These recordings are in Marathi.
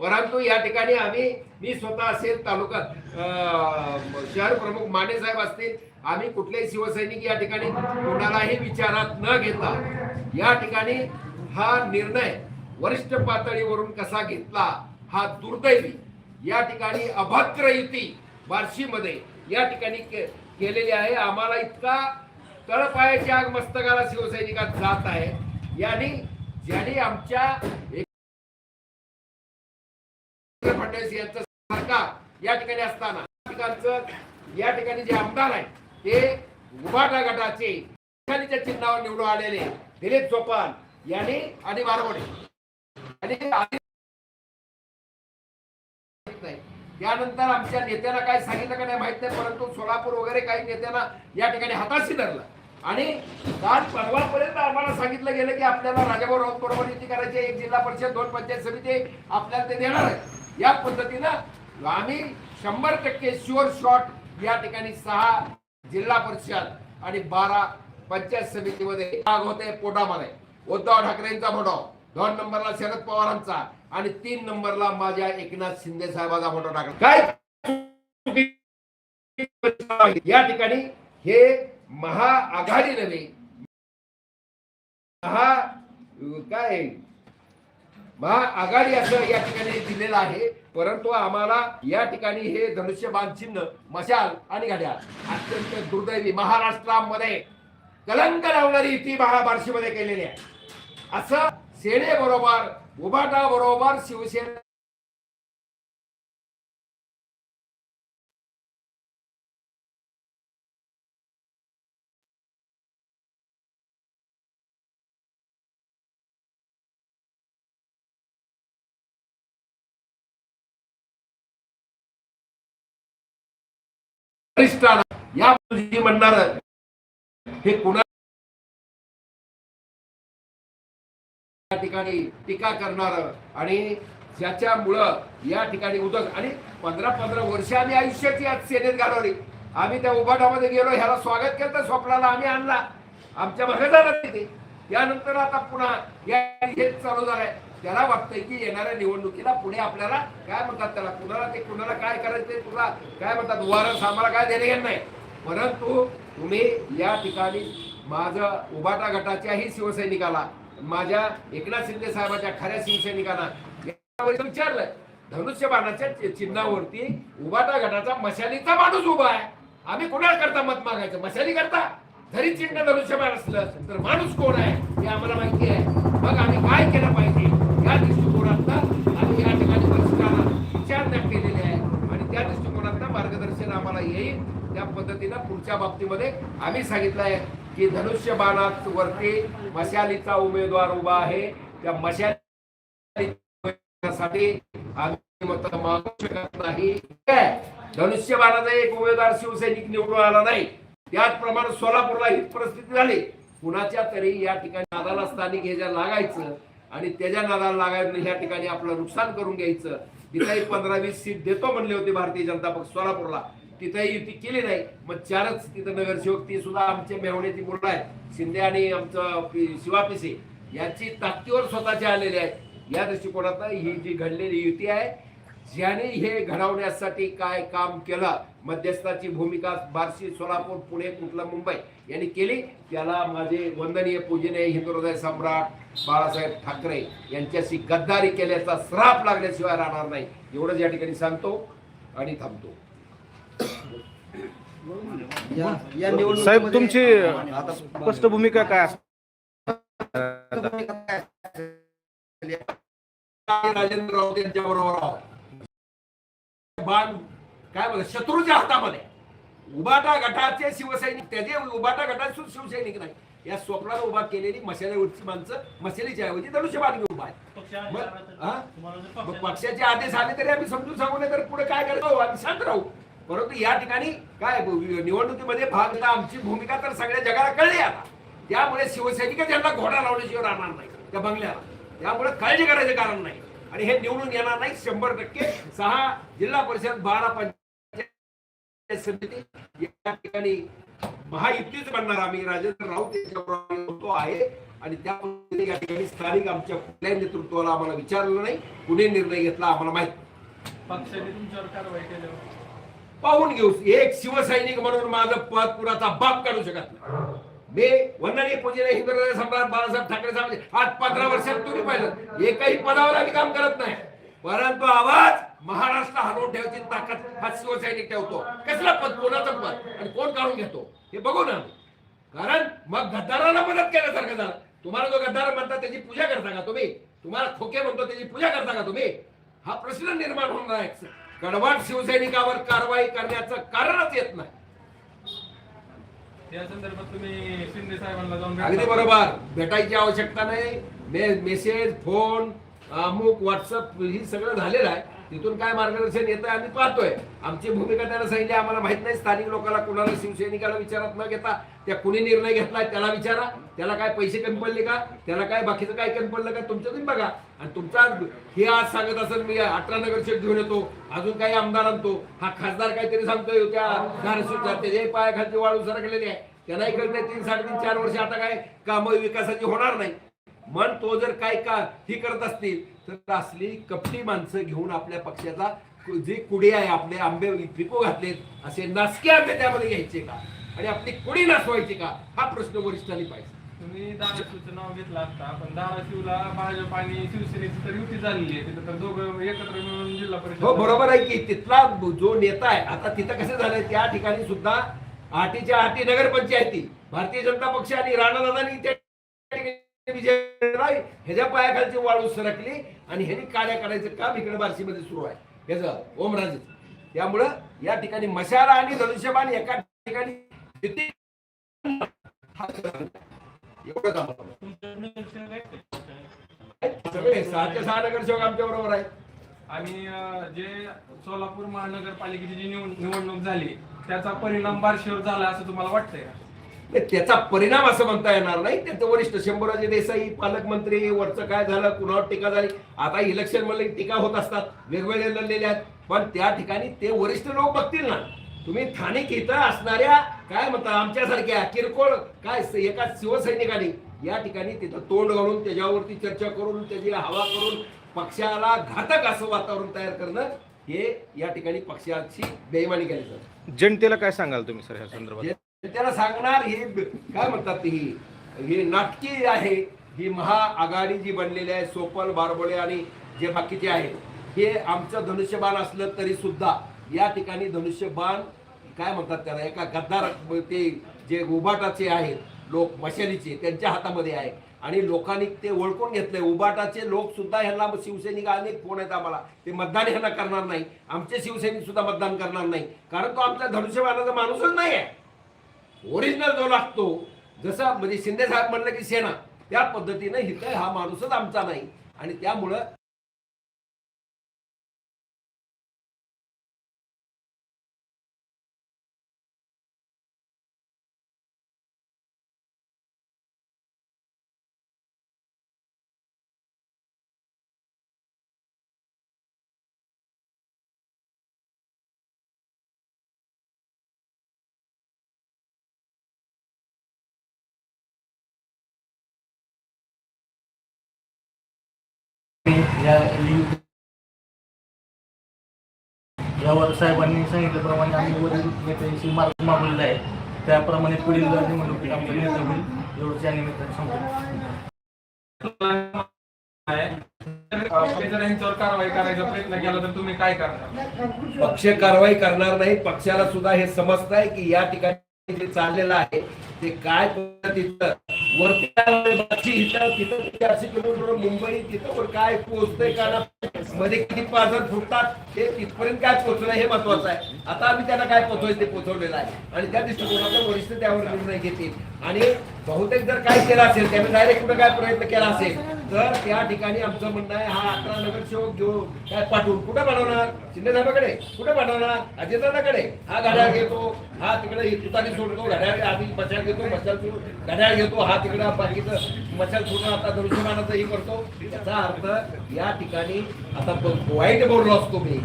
परंतु या ठिकाणी आम्ही मी स्वतः असेल तालुका शहर प्रमुख माने साहेब असतील आम्ही कुठलेही शिवसैनिक या ठिकाणी कोणालाही विचारात न घेता या ठिकाणी हा निर्णय वरिष्ठ पातळीवरून कसा घेतला हा दुर्दैवी या ठिकाणी अभद्र युती बार्शीमध्ये या ठिकाणी के- केलेली आहे. आम्हाला इतका तळपायाच्या आग मस्तकाला शिवसैनिकात जात आहे. यांनी ज्यांनी आमच्या देवेंद्र फडणवीस यांचं सरकार या ठिकाणी असताना या ठिकाणचं या ठिकाणी जे आमदार आहेत ते उभाटा गटाचे चिन्हावर निवडून आलेले दिलीप चोपान यांनी आणि बारवडे. आणि त्यानंतर आमच्या नेत्यांना काय सांगितलं का नाही माहीत नाही परंतु सोलापूर वगैरे काही नेत्यांना या ठिकाणी हाताशी धरलं. आणि काल परवापर्यंत आम्हाला सांगितलं गेलं की आपल्याला राजाभाऊ राऊत बरोबर युती करायची एक जिल्हा परिषद दोन पंचायत समिती आपल्याला ते देणार आहे या पद्धतीनं आम्ही शंभर टक्के शुअर शॉट या ठिकाणी सहा जिल्हा परिषद आणि बारा पंचायत समितीमध्ये भाग होते पोटामध्ये. उद्धव ठाकरेंचा फोटो दोन नंबरला शरद पवारांचा आणि तीन नंबरला माझ्या एकनाथ शिंदे साहेबांचा फोटो टाकला. काय या ठिकाणी हे महाआघाडी नव्हे. महा काय? महाआघाडी असं या ठिकाणी दिलेलं आहे. परंतु आम्हाला या ठिकाणी हे धनुष्यबाण चिन्ह मशाल आणि घड्याळ अत्यंत दुर्दैवी महाराष्ट्रामध्ये कलंक लावणारी ती महाबारशीमध्ये केलेली आहे. असं सेने बरोबर उभाटा बरोबर शिवसेना या जी म्हणणार हे कुणा या ठिकाणी टीका करणार आणि ज्याच्यामुळं या ठिकाणी उदक आणि पंधरा पंधरा वर्ष आम्ही आयुष्याची आज सेनेत घालवली. आम्ही त्या उभाटामध्ये गेलो ह्याला स्वागत केलं स्वप्नाला आम्ही आणला. आमच्या मागे झाला तिथे त्यानंतर आता पुन्हा या हेच चालू झालंय. त्याला वाटतंय की येणाऱ्या निवडणुकीला पुढे आपल्याला काय म्हणतात त्याला? कुणाला ते कुणाला काय करायचं ते तुला? काय म्हणतात? वारस आम्हाला काय देणे घेणं नाही. परंतु तुम्ही या ठिकाणी माझं उभाटा गटाच्याही शिवसैनिकाला माझ्या एकनाथ शिंदे साहेबांच्या खऱ्या शिवसैनिकांना यावर विचारलं धनुष्यबाणाच्या चिन्हावरती उभाटा गटाचा मशालीचा माणूस उभा आहे. आम्ही कुणाला करता मत मागायचं? मशाली करता? जरी चिन्ह धनुष्यबाण असलं तर माणूस कोण आहे हे आम्हाला माहिती आहे. मग आम्ही काय केलं पाहिजे? या दृष्टिकोनातनं आम्ही या ठिकाणी वरिष्ठांना विचारणा केलेली आहे आणि त्या दृष्टिकोनातनं मार्गदर्शन आम्हाला येईल. त्या पद्धतीनं पुढच्या बाबतीमध्ये आम्ही सांगितलं आहे की धनुष्यबाणात वरती मशालीचा उमेदवार उभा आहे. त्या मशालीसाठी आम्ही मत मागू शकत नाही. धनुष्यबाणाचा एक उमेदवार शिवसैनिक निवडून आला नाही. त्याचप्रमाणे सोलापूरला ही परिस्थिती झाली. कुणाच्या तरी या ठिकाणी नादाला स्थानिक ह्याच्या लागायचं आणि त्याच्या नादाला लागायचं ह्या ठिकाणी आपलं नुकसान करून घ्यायचं. तिथेही पंधरा वीस सीट देतो म्हणले होते भारतीय जनता पक्ष सोलापूरला. तिथेही युती केली नाही. मग चारच तिथं नगरसेवक ती सुद्धा आमचे मेहवण्याची मुलं आहेत. शिंदे आणि आमचं पि- शिवा पिसे यांची ताकदीवर स्वतःचे आलेले आहेत. या दृष्टिकोनातनं ही जी घडलेली युती आहे ज्याने हे घडवण्यासाठी काय काम केलं? मध्यस्थाची भूमिका बार्शी सोलापूर पुणे कुठला मुंबई यांनी केली? त्याला माझे वंदनीय पूजनीय हिंदू हृदय सम्राट बाळासाहेब ठाकरे यांच्याशी गद्दारी केल्याचा श्राप लागल्याशिवाय राहणार नाही. एवढंच या ठिकाणी सांगतो आणि थांबतो. साहेब तुमची आता स्पष्ट भूमिका काय असते राजेंद्र राऊत यांच्या बरोबर आहोत. बाण काय बोल शत्रूच्या हातामध्ये. उबाटा गटाचे शिवसैनिक त्याचे उबाटा गटाचे शिवसैनिक नाही. या स्वप्नाला उभा केलेली मशाल्यावरची माणसं मशालीच्या ऐवजी धनुष्यबाण उभा आहे हा? पक्षाचे आदेश आले तरी आम्ही समजून सांगू नये तर पुढे काय करतो आम्ही शांत राहू. परंतु या ठिकाणी काय निवडणुकीमध्ये भाग घेता आमची भूमिका तर सगळ्या जगाला कळली आता. त्यामुळे शिवसैनिक त्यांना घोडा लावण्याशिवाय राहणार नाही त्या बंगल्याला. त्यामुळे काळजी करायचं कारण नाही. आणि हे निवडून येणार नाही शंभर टक्के. सहा जिल्हा परिषद बारा पंचायत समिती या ठिकाणी महायुतीच बनणार आम्ही. राजेंद्र राऊत आम्ही होतो आहे. आणि त्या पद्धतीने या ठिकाणी स्थानिक आमच्या कुठल्याही नेतृत्वाला आम्हाला विचारलं नाही. कुणी निर्णय घेतला आम्हाला माहीत नाही. पक्षाने तुमच्यावर कारवाई केल्यावर? पाहून घेऊ. एक शिवसैनिक म्हणून माझं पद पुराचा बाप काढू शकत नाही. मी वंदनीय पूजनीय हिंदुराज सम्राट बाळासाहेब ठाकरे साहेब आज पंधरा वर्षात तुम्ही पाहिलं. एकही पदावर आम्ही काम करत नाही. परंतु आवाज महाराष्ट्र हलवून ठेवायची ताकद हा शिवसैनिक ठेवतो. कसला पद? कोणाचं पद? आणि कोण काढून घेतो? हे बघू ना कारण मग गद्दाराला मदत केल्यासारखं झालं. तुम्हाला जो गद्दार म्हणता त्याची पूजा करता का तुम्ही? तुम्हाला खोके म्हणतो त्याची पूजा करता का तुम्ही? हा प्रश्न निर्माण होणार आहे. कडवाट शिवसैनिकावर कारवाई करण्याचं कारणच येत नाही. या संदर्भात तुम्ही शिंदे साहेबांना जाऊन अगदी. बरोबर. भेटायची आवश्यकता नाही. मे- मेसेज फोन अमुक व्हॉट्सअप ही सगळं झालेलं आहे. तिथून काय मार्गदर्शन येत आहे आम्ही पाहतोय. आमची भूमिका त्याला सांगितली आम्हाला माहीत नाही. स्थानिक लोकांना कुणाला शिवसैनिकाला विचारत न घेता त्या कुणी निर्णय घेतला त्याला विचारा. त्याला काय पैसे कमी पडले का? त्याला काय बाकीचं काय कमी पडलं का? तुमचं तुम्ही बघा. आणि तुमचा हे आज सांगत असेल मी अठरा नगरसेवक घेऊन येतो. अजून काही आमदार आणतो. हा खासदार काहीतरी सांगतोय. त्या धारसूच्या त्याच्याही पायाखालची वाळू सरकलेली आहे त्यांनाही कळतंय तीन साडेतीन चार वर्ष आता काय काम विकासाची होणार नाही. मन तो जर काय का ही करत असतील तर असली कपटी माणसं घेऊन आपल्या पक्षाचा जे कुडी आहे आपले आंबे पिको घातलेत असे नासके आंबे त्यामध्ये घ्यायचे का? आणि आपली कुडी नासवायची का? हा प्रश्न वरिष्ठांनी पाहिजे तुम्ही धाराशिवचं नाव घेतलं आता. पण धाराशिवला भाजप आणि शिवसेनेची तर युती झालेली आहे. तिथं तर दोघं एकत्र मिळून जिल्हा परिषद हो बरोबर आहे की तिथला जो नेता आहे आता तिथं कसं झालंय त्या ठिकाणी सुद्धा आटीच्या आटी नगरपंचायती भारतीय जनता पक्ष आणि राणादादांनी त्या. ह्याच्या पायाखालची वाळू सरकली आणि ह्यांनी काड्या काढायचं काम इकडे बार्शीमध्ये सुरू आहे. ह्याचं ओमराजे त्यामुळं या ठिकाणी मशाला आणि धनुष्यबाण एका ठिकाणी सगळे सहाच्या सहा नगरसेवक आमच्या बरोबर आहे आणि जे सोलापूर महानगरपालिकेची जी निवड- निवडणूक झाली त्याचा परिणाम बारशीवर झाला असं तुम्हाला वाटतंय का? त्याचा परिणाम असं म्हणता येणार नाही. त्याचं वरिष्ठ शंभूराजे देसाई पालकमंत्री वरचं काय झालं कुणावर टीका झाली? आता इलेक्शनमध्ये टीका होत असतात वेगवेगळे लढलेले आहेत. पण त्या ठिकाणी ते वरिष्ठ लोक बघतील ना. तुम्ही स्थानिक इथं असणाऱ्या काय म्हणतात आमच्यासारख्या किरकोळ काय एका शिवसैनिकांनी या ठिकाणी तिथं तोंड घालून त्याच्यावरती चर्चा करून त्याची हवा करून पक्षाला घातक असं वातावरण तयार करणं हे या ठिकाणी पक्षाची बेईमानी केली जाते. जनतेला काय सांगाल तुम्ही सर ह्या संदर्भात? जे त्याला सांगणार ही काय म्हणतात ती ही ही नाटकी आहे ही महाआघाडी जी बनलेली आहे सोपल बारबोळे आणि जे बाकीचे आहेत हे आमचं धनुष्यबाण असलं तरी सुद्धा या ठिकाणी धनुष्यबाण काय म्हणतात त्याला एका गद्दार ते जे उबाटाचे आहेत लोक मशालीचे त्यांच्या हातामध्ये आहे. आणि लोकांनी ते ओळखून घेतलंय. उबाटाचे लोक सुद्धा ह्यांना शिवसैनिक अनेक फोन आहेत आम्हाला. ते मतदान ह्यांना करणार नाही. आमचे शिवसैनिक सुद्धा मतदान करणार नाही. कारण तो आमच्या धनुष्यबाणाचा माणूसच नाही आहे. ओरिजिनल जो लागतो जसा म्हणजे शिंदे साहेब म्हणलं की सेना त्या पद्धतीनं इथं हा माणूसच आमचा नाही. आणि त्यामुळं या यावर साहेबांनी सांगितल्याप्रमाणे आम्ही वरील नेत्यांशी मार्ग मागवलेला आहे. त्याप्रमाणे पुढील निवडणुकीत आमचा निर्णय होईल. एवढंच या निमित्ताने सांगतो. कारवाई करायचा प्रयत्न केला तर तुम्ही काय करणार? पक्ष कारवाई करणार नाही. पक्षाला सुद्धा हे समजत आहे की या ठिकाणी जे चाललेलं आहे ते काय पद्धतीचं वरती बाकी इथं तिथं चारशे किलोमीटर मुंबई तिथं वर काय पोहोचतंय का ना मध्ये किती पार्सल फुटतात ते तिथपर्यंत काय पोहोचणं हे महत्वाचं आहे. आता आम्ही त्यांना काय पोहोचवायचं ते पोहोचवलेलं आहे. आणि त्या दृष्टिकोनाचा वरिष्ठ त्यावर निर्णय घेतील. आणि बहुतेक जर काय केलं असेल त्याने डायरेक्ट कुठं काय प्रयत्न केला असेल तर त्या ठिकाणी आमचं म्हणणं आहे हा अकरा नगरसेवक घेऊन काय पाठवून कुठं बनवणार शिंदे साहेबाकडे कुठे बनवणार अजितदादाकडे? हा घड्याळ घेतो. हा तिकडे तुतारी सोडतो घड्याळ आधी बसायला घेतो बसायला घड्याळ घेतो. हा तिकडं बाकीचं मशाल सोडून आता दृश्यमानाचं ही करतो. याचा अर्थ या ठिकाणी आता वाईट बोललो असतो मी.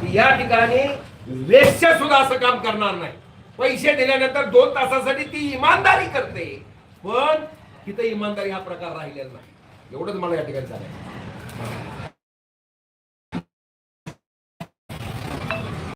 की या ठिकाणी वेश्य सुद्धा असं काम करणार नाही. पैसे दिल्यानंतर दोन तासासाठी ती इमानदारी करते. पण तिथं इमानदारी हा प्रकार राहिलेला नाही. एवढंच मला या ठिकाणी सांगायचं